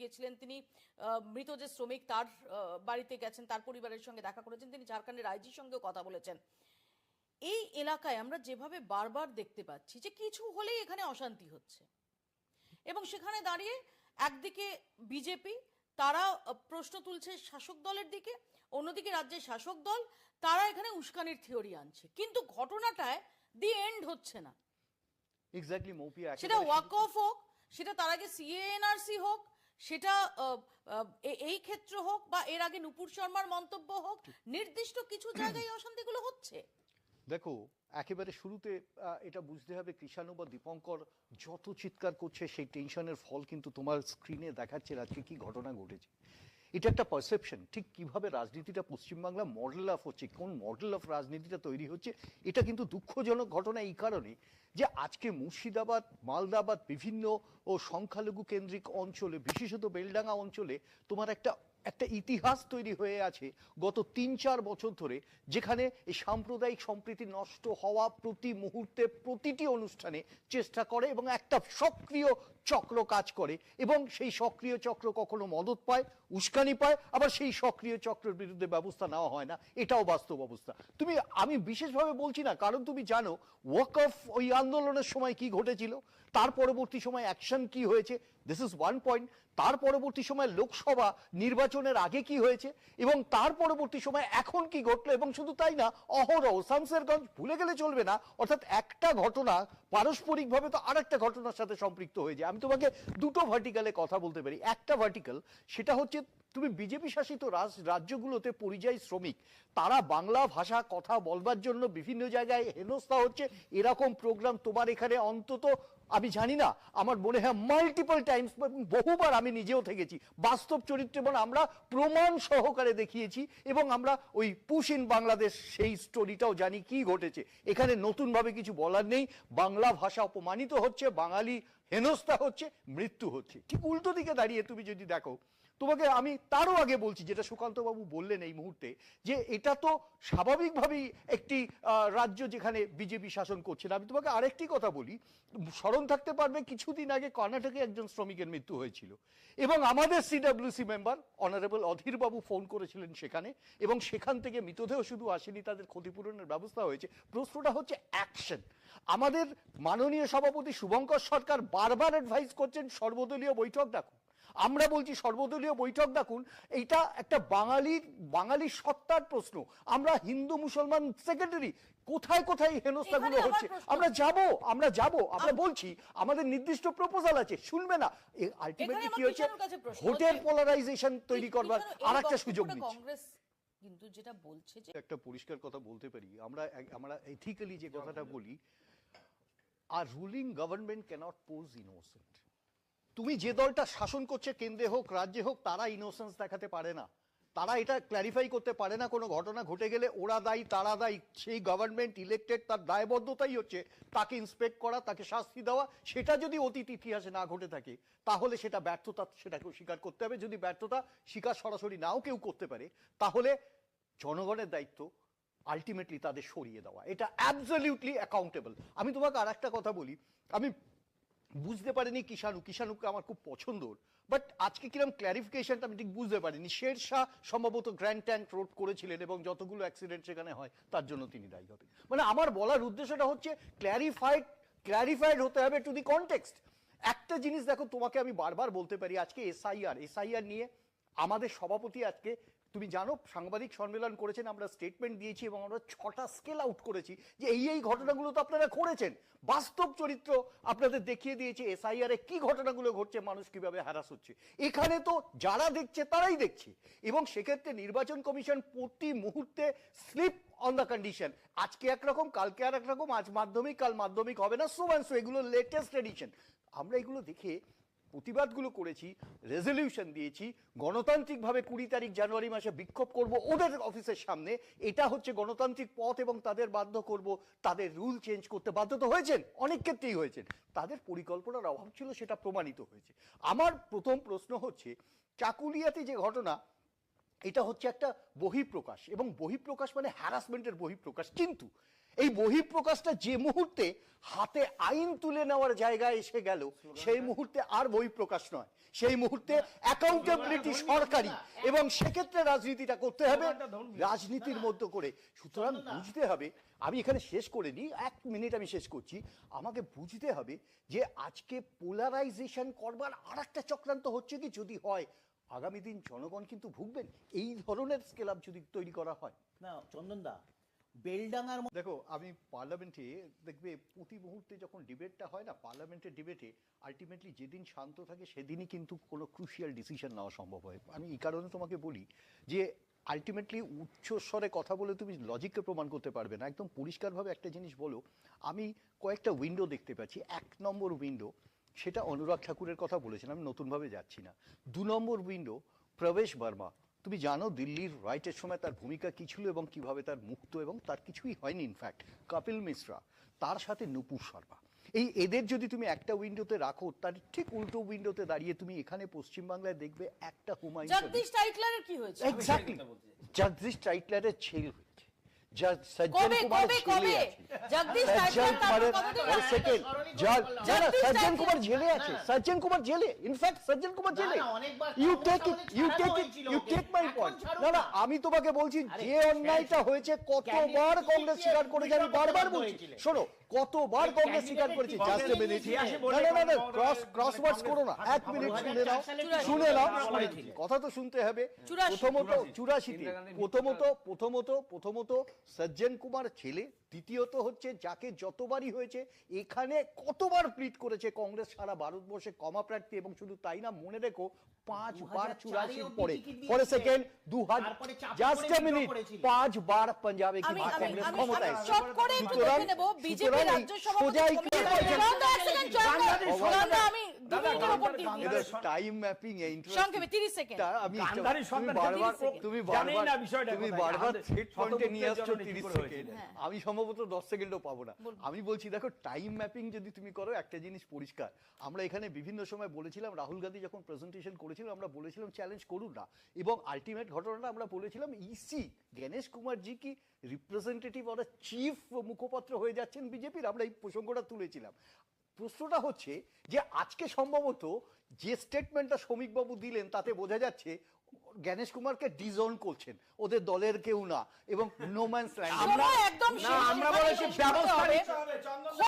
গিয়েছিলেন তিনি মৃত যে শ্রমিক তার বাড়িতে গেছেন তার পরিবারের সঙ্গে দেখা করেছেন তিনি ঝাড়খণ্ডের আইজির সঙ্গেও কথা বলেছেন। এই এলাকায় আমরা যেভাবে বারবার দেখতে পাচ্ছি যে কিছু হলেই এখানে অশান্তি হচ্ছে। এবং সেখানে দাঁড়িয়ে একদিকে বিজেপি তারা প্রশ্ন তুলছে শাসক দলের দিকে অন্যদিকে রাজ্যের শাসক দল তারা এখানে উস্কানির থিওরি আনছে। কিন্তু ঘটনাটায় দি এন্ড হচ্ছে না। এক্স্যাক্টলি সেটা ওয়াক অফ হোক সেটা তার আগে সিএএনআরসি হোক সেটা এই ক্ষেত্র হোক বা এর আগে নুপুর শর্মার মন্তব্য হোক, নির্দিষ্ট কিছু জায়গায় অশান্তিগুলো হচ্ছে। দেখো, একেবারে শুরুতে এটা বুঝতে হবে কৃষাণু বা দীপঙ্কর যত চিৎকার করছে, সেই টেনশনের ফল কিন্তু তোমার স্ক্রিনে দেখাচ্ছে আজকে কি ঘটনা ঘটেছে। এটা একটা পারসেপশন ঠিক কীভাবে রাজনীতিটা পশ্চিমবাংলা মডেল অফ হচ্ছে, কোন মডেল অফ রাজনীতিটা তৈরি হচ্ছে, এটা কিন্তু দুঃখজনক ঘটনা এই কারণে। যে আজকে মুর্শিদাবাদ, মালদাবাদ বিভিন্ন ও সংখ্যালঘু কেন্দ্রিক অঞ্চলে, বিশেষত বেলডাঙ্গা অঞ্চলে তোমার একটা একটা ইতিহাস তৈরি হয়ে আছে গত তিন চার বছর ধরে, যেখানে এই সাম্প্রদায়িক সম্প্রীতি নষ্ট হওয়া প্রতি মুহূর্তে প্রতিটি অনুষ্ঠানে চেষ্টা করে এবং একটা সক্রিয় চক্র কাজ করে এবং সেই সক্রিয় চক্র কখনো মদত পায়, উস্কানি পায়, আবার সেই সক্রিয় চক্রের বিরুদ্ধে ব্যবস্থা নেওয়া হয় না। এটাও বাস্তব অবস্থা। তুমি, আমি বিশেষভাবে বলছি না, কারণ তুমি জানো ওয়াক অফ ওই আন্দোলনের সময় কি ঘটেছিল? তার পরবর্তী সময় অ্যাকশন কি হয়েছে? দিস ইজ ওয়ান পয়েন্ট তার পরবর্তী সময় লোকসভা নির্বাচনের আগে কি হয়েছে? এবং তার পরবর্তী সময় এখন কি ঘটলো? এবং শুধু তাই না, অহরহ শামসেরগঞ্জ ভুলে গেলে চলবে না। অর্থাৎ একটা ঘটনা পারস্পরিকভাবে তো আরেকটা ঘটনার সাথে সম্পৃক্ত হয়ে যায়। আমি তোমাকে দুটো ভার্টিক্যালে কথা বলতে পারি। একটা ভার্টিক্যাল সেটা হচ্ছে তুমি বিজেপি শাসিত রাজ রাজ্যগুলোতে পরিযায়ী শ্রমিক, তারা বাংলা ভাষা কথা বলবার জন্য বিভিন্ন জায়গায় হেনস্থা হচ্ছে। এরকম প্রোগ্রাম তোমার এখানে অন্তত, আমি জানি না, আমার মনে হয় মাল্টিপল টাইমস বহুবার আমি নিজেও থেকেছি। বাস্তব চরিত্র এবং আমরা প্রমাণ সহকারে দেখিয়েছি এবং আমরা ওই পুশ ইন বাংলাদেশ সেই স্টোরিটাও জানি কি ঘটেছে। এখানে নতুনভাবে কিছু বলার নেই, বাংলা ভাষা অপমানিত হচ্ছে, বাঙালি হেনস্থা হচ্ছে, মৃত্যু হচ্ছে। ঠিক উল্টো দিকে দাঁড়িয়ে তুমি যদি দেখো তোমাকে আমি তারও আগে বলছি, যেটা সুকান্তবাবু বললেন এই মুহূর্তে, যে এটা তো স্বাভাবিকভাবেই একটি রাজ্য যেখানে বিজেপি শাসন করছে না। আমি তোমাকে আরেকটি কথা বলি, স্মরণ থাকতে পারবে কিছুদিন আগে কর্ণাটকে একজন শ্রমিকের মৃত্যু হয়েছিল। এবং আমাদের সিডাব্লিউসি মেম্বার অনারেবল অধীরবাবু ফোন করেছিলেন সেখানে, এবং সেখান থেকে মৃতদেহ শুধু আসেনি, তাদের ক্ষতিপূরণের ব্যবস্থা হয়েছে। প্রশ্নটা হচ্ছে অ্যাকশন আমাদের মাননীয় সভাপতি শুভঙ্কর সরকার বারবার অ্যাডভাইস করছেন, সর্বদলীয় বৈঠক ডাকুন। আমরা বলছি সর্বদলীয় বৈঠক ডাকুন এইটা একটা বাঙালির বাঙালির সত্তার প্রশ্ন। আমরা হিন্দু মুসলমান সেক্রেটারি কোথায় কোথায় হেনস্থাগুলো হচ্ছে? আমরা যাব আমরা যাব আমরা বলছি আমাদের নির্দিষ্ট প্রপোজাল আছে শুনবে না। আলটিমেটলি কি হচ্ছে? ভোটের পোলারাইজেশন তৈরি করবার আর একটা সুযোগ কংগ্রেস কিন্তু যেটা বলছে যে একটা পরিষ্কার কথা বলতে পারি। আমরা আমরা এথিক্যালি যে কথাটা বলি আর ruling government cannot pose innocent তুমি যে দলটা শাসন করছে, কেন্দ্রে হোক, রাজ্যে হোক, তারা ইনোসেন্স দেখাতে পারে না। তারা এটা ক্ল্যারিফাই করতে পারে না কোনো ঘটনা ঘটে গেলে, ওরা দায়ী, তারা দায়ী। সেই গভর্নমেন্ট ইলেক্টেড তার দায়বদ্ধতাই হচ্ছে তাকে ইন্সপেক্ট করা, তাকে শাস্তি দেওয়া। সেটা যদি অতীত ইতিহাসে না ঘটে থাকে, তাহলে সেটা ব্যর্থতা সেটাকেও স্বীকার করতে হবে। যদি ব্যর্থতা স্বীকার সরাসরি নাও কেউ করতে পারে, তাহলে জনগণের দায়িত্ব আলটিমেটলি তাদের সরিয়ে দেওয়া। এটা অ্যাবসলিউটলি অ্যাকাউন্টেবল আমি তোমাকে আর একটা কথা বলি। আমি বুঝতে পারিনি কিষাণু, কিষাণুকে আমার খুব পছন্দর বাট আজকে কিরম ক্ল্যারিফিকেশনটা আমি ঠিক বুঝতে পারিনি। শের শাহ সম্ভবত গ্র্যান্ড ট্যাঙ্ক রোড করেছিলেন এবং যতগুলো অ্যাক্সিডেন্ট সেখানে হয়, তার জন্য তিনি দায়ী হবেন মানে আমার বলার উদ্দেশ্যটা হচ্ছে ক্ল্যারিফাইড ক্ল্যারিফাইড হতে হবে টু দি কনটেক্সট একটা জিনিস দেখো, তোমাকে আমি বারবার বলতে পারি, আজকে এসআইআর এসআইআর নিয়ে আমাদের সভাপতি আজকে তুমি জানো, সাংবাদিক সম্মেলন করেছেন, আমরা স্টেটমেন্ট দিয়েছি এবং আমরা ছটা স্কেল আউট করেছি যে এই এই ঘটনাগুলো তো আপনারা করেছেন বাস্তব চরিত্র আপনাদের দেখিয়ে দিয়েছে এসআইআর এ কি ঘটনাগুলো ঘটছে, মানুষ কীভাবে হ্যারাস হচ্ছে। এখানে তো যারা দেখছে, তারাই দেখছে। এবং সেক্ষেত্রে নির্বাচন কমিশন প্রতি মুহূর্তে স্লিপ অন দ্য কন্ডিশন আজকে একরকম, কালকে আর একরকম আজ মাধ্যমিক, কাল মাধ্যমিক হবে না। সো এগুলো লেটেস্ট এডিশন আমরা এগুলো দেখে প্রতিবাদগুলো করেছি রেজলিউশন দিয়েছি, গণতান্ত্রিকভাবে কুড়ি তারিখ জানুয়ারি মাসে বিক্ষোভ করব ওদের অফিসের সামনে। এটা হচ্ছে গণতান্ত্রিক পথ এবং তাদের বাধ্য করব, তাদের রুল চেঞ্জ করতে বাধ্য তো হয়েছেন, অনেক ক্ষেত্রেই হয়েছেন। তাদের পরিকল্পনার অভাব ছিল সেটা প্রমাণিত হয়েছে। আমার প্রথম প্রশ্ন হচ্ছে, চাকুলিয়াতে যে ঘটনা, এটা হচ্ছে একটা বহিঃপ্রকাশ এবং বহিঃপ্রকাশ মানে হ্যারাসমেন্টের বহিঃপ্রকাশ। কিন্তু এই বহিঃপ্রকাশটা যে মুহূর্তে হাতে আইন তুলে নেওয়ার জায়গায় এসে গেল, সেই মুহূর্তে আর বহিঃপ্রকাশ নয়। সেই মুহূর্তে অ্যাকাউন্টেবিলিটি সরকারি এবং সেক্ষেত্রে রাজনীতিটা করতে হবে, রাজনীতির মধ্য করে। সুতরাং বুঝতে হবে, আমি এখানে শেষ করে নিই, এক মিনিট আমি শেষ করছি, আমাকে বুঝতে হবে যে আজকে পোলারাইজেশন করবার আর একটা চক্রান্ত হচ্ছে কি যদি হয়, আগামী দিন জনগণ কিন্তু ভুগবেন। এই ধরনের স্কেল আপ যদি তৈরি করা হয়। না চন্দনদা বেলডাঙ্গার দেখো, আমি পার্লামেন্টে, দেখবে প্রতি মুহূর্তে যখন ডিবেটটা হয় না, পার্লামেন্টের ডিবেটে আলটিমেটলি যেদিন শান্ত থাকে, সেদিনই কিন্তু কোনো ক্রুশিয়াল ডিসিশন নেওয়া সম্ভব হয়। আমি এই কারণে তোমাকে বলি যে আলটিমেটলি উচ্চস্বরে কথা বলে তুমি লজিককে প্রমাণ করতে পারবে না। একদম পরিষ্কারভাবে একটা জিনিস বলো, আমি কয়েকটা উইন্ডো দেখতে পাচ্ছি। এক নম্বর উইন্ডো সেটা অনুরাগ ঠাকুরের কথা বলেছেন, আমি নতুনভাবে যাচ্ছি না। দু নম্বর উইন্ডো প্রবেশ বর্মা। তুমি জানো দিল্লির রাইটের সময় তার ভূমিকা কি ছিল এবং কীভাবে তার মুক্ত এবং তার কিছুই হয়নি ইনফ্যাক্ট কপিল মিশ্রা তার সাথে নুপুর শর্মা। এই এদের যদি তুমি একটা উইন্ডোতে রাখো তার ঠিক উল্টো উইন্ডোতে দাঁড়িয়ে তুমি এখানে পশ্চিমবাংলায় দেখবে একটা হুমায়ুন জগদীশ টাইটলারের কি হয়েছে? এক্স্যাক্টলি জগদীশ টাইটলারের ছেল হয়েছে। সজ্জন কুমার আছে সজ্জন কুমারের সজ্জন জেলে আছে সজ্জন কুমার জেলে ইনফ্যাক্ট সজ্জন কুমার জেলে you take it you take it you take my point না না। আমি তোমাকে বলছি যে অন্যায়টা হয়েছে কতবার কংগ্রেস স্বীকার করে আমি বারবার বলছি। শোনো কতবার কংগ্রেস স্বীকার করেছে? জাস্ট এ মিনিট না না না না ক্রস মানে ক্রস ওয়ার্ডস করো না। এক মিনিট শুনে নাও। শুনে নাও। কথা তো শুনতে হবে। প্রথমত চুরাশিতে। প্রথমত প্রথমত প্রথমত সজ্জন কুমার ছেলে দ্বিতীয়ত হচ্ছে যাকে যতবারই হয়েছে এখানে কতবার প্লিট করেছে কংগ্রেস সারা ভারতবর্ষে কমা প্রার্থী এবং শুধু তাই না মনে রেখো পাঁচবার 2004 চুরাশির পরে। পরে। সেকেন্ড দু হাজার জাস্ট মিনিট পাঁচবার পাঞ্জাবে আমি কংগ্রেস ক্ষমতায় সুতরাং- দেখে নেব বিজেপি সুতরাং এই রাজ্য সভাপতি সোজাই কমিটি করে বলছে- বলছেন- চন্দা, এক সেকেন্ড, চন্দা, বাংলাদেশ চন্দা, আমি দু দাদা, মিনিটের উপর বাংলাদেশ- দিয়ে এদের দিই। টাইম ম্যাপিং এ সংক্ষেপে 30 সেকেন্ড আমি গান্ধারী সন্তান বারবার তুমি বারবার না বিষয়টা তুমি বারবার সেট পয়েন্টে নিয়ে আসছো 30 সেকেন্ড হ্যাঁ। আমি সম্ভবত 10 সেকেন্ডও পাবো না। আমি বলছি দেখো টাইম ম্যাপিং যদি তুমি করো একটা জিনিস পরিষ্কার। আমরা এখানে বিভিন্ন সময় বলেছিলাম রাহুল গান্ধী যখন প্রেজেন্টেশন করেছিল আমরা বলেছিলাম চ্যালেঞ্জ করুন না। এবং আলটিমেট ঘটনাটা আমরা বলেছিলাম ইসি গণেশ কুমার জি কি রিপ্রেজেন্টেটিভ অর চিফ মুখপাত্র হয়ে যাচ্ছেন বিজেপির। আমরা এই প্রসঙ্গটা তুলেছিলাম। প্রশ্নটা হচ্ছে যে আজকে সম্ভবত যে স্টেটমেন্টটা শ্রমিকবাবু দিলেন তাতে বোঝা যাচ্ছে গণেশ কুমারকে ডিজন করছেন। ওদের দলের কেউ না এবং নোম্যান্স ল্যান্ড আমরা একদম না, আমরা বলেছি ব্যবস্থা